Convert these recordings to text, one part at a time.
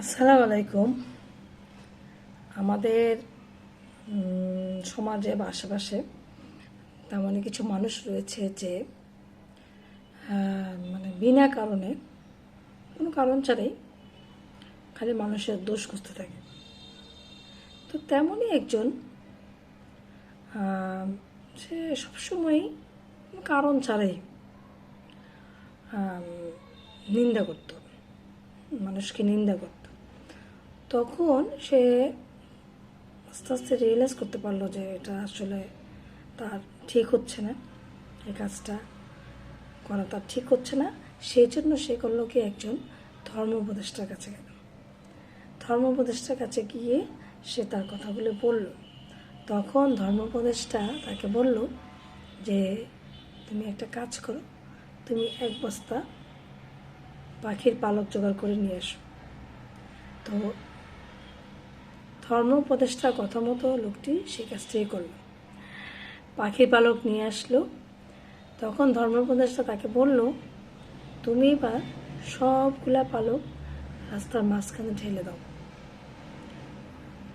আসসালামু আলাইকুম। আমাদের সমাজে বা আশেপাশে তেমন কিছু মানুষ রয়েছে যে মানে বিনা কারণে, কোনো কারণ ছাড়াই খালি মানুষের দোষ খুঁজতে থাকে। তো তেমনই একজন সে সবসময়ই কারণ ছাড়াই নিন্দা করতো, মানুষকে নিন্দা করত। তখন সে আস্তে আস্তে রিয়েলাইজ করতে পারল যে এটা আসলে তার ঠিক হচ্ছে না, এই কাজটা করা তার ঠিক হচ্ছে না। সেই জন্য সে করল কি একজন ধর্ম উপদেষ্টার কাছে গেল। ধর্ম উপদেষ্টার কাছে গিয়ে সে তার কথাগুলো বলল। তখন ধর্ম উপদেষ্টা তাকে বলল যে, তুমি একটা কাজ করো, তুমি এক বস্তা পাখির পালক জোগাড় করে নিয়ে আসো। তো ধর্ম উপদেষ্টার কথা মতো লোকটি সে কাজটাই করল। পাখির পালক নিয়ে আসলো। তখন ধর্ম উপদেষ্টা তাকে বলল, তুমি এবার সবগুলা পালক রাস্তার মাঝখানে ঢেলে দাও।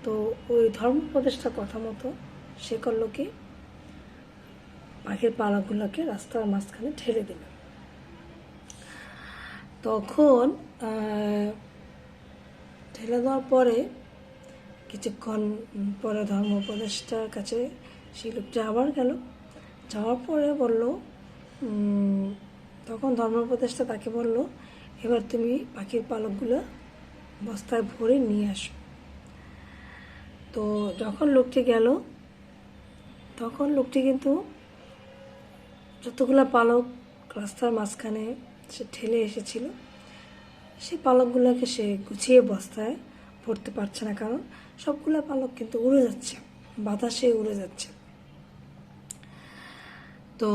তো ওই ধর্ম উপদেষ্টার কথা মতো সে করল কি? পাখির পালকগুলোকে রাস্তার মাঝখানে ঢেলে দিল। তখন ঢেলে দেওয়ার পরে কিছুক্ষণ পরে ধর্ম উপদেষ্টার কাছে সেই লোকটা আবার গেল। যাওয়ার পরে বলল তখন ধর্ম উপদেষ্টা তাকে বলল, এবার তুমি পাখির পালকগুলো বস্তায় ভরে নিয়ে আসো। তো যখন লোকটি গেল, তখন লোকটি কিন্তু যতগুলো পালক রাস্তার মাঝখানে সে ঠেলে এসেছিল সেই পালকগুলোকে সে গুছিয়ে বস্তায় ভরতে পারছে না কারণ সবগুলো পালক কিন্তু উড়ে যাচ্ছে, বাতাসে উড়ে যাচ্ছে। তো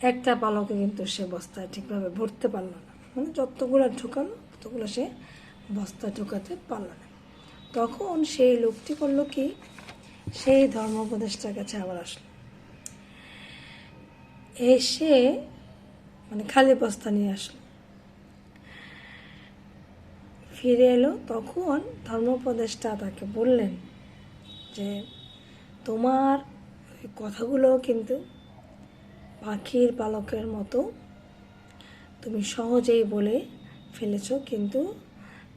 একটা পালকে কিন্তু সে বস্তায় ঠিকভাবে ভরতে পারল না। মানে যতগুলো ঢুকালো, ততগুলো সে বস্তায় ঢুকাতে পারল না। তখন সেই লোকটি করল কি, সেই ধর্ম উপদেষ্টার কাছে আবার আসলো। এসে মানে খালি বস্তা নিয়ে আসলো। ফিরে এলো, তখন ধর্মোপদেষ্টা তাকে বললেন যে, তোমার কথাগুলো কিন্তু পাখির পালকের মতো তুমি সহজেই বলে ফেলেছ, কিন্তু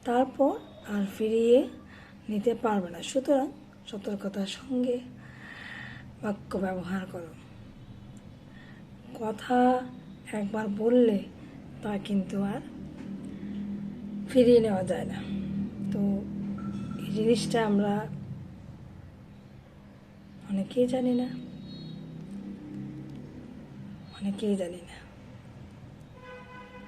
তারপর আর ফিরিয়ে নিতে পারবে না। সুতরাং সতর্কতার সঙ্গে বাক্য ব্যবহার করো। কথা একবার বললে তা কিন্তু আর ফিরিয়ে নেওয়া যায় না। তো এই জিনিসটা আমরা অনেকেই জানি না। অনেকেই জানি না।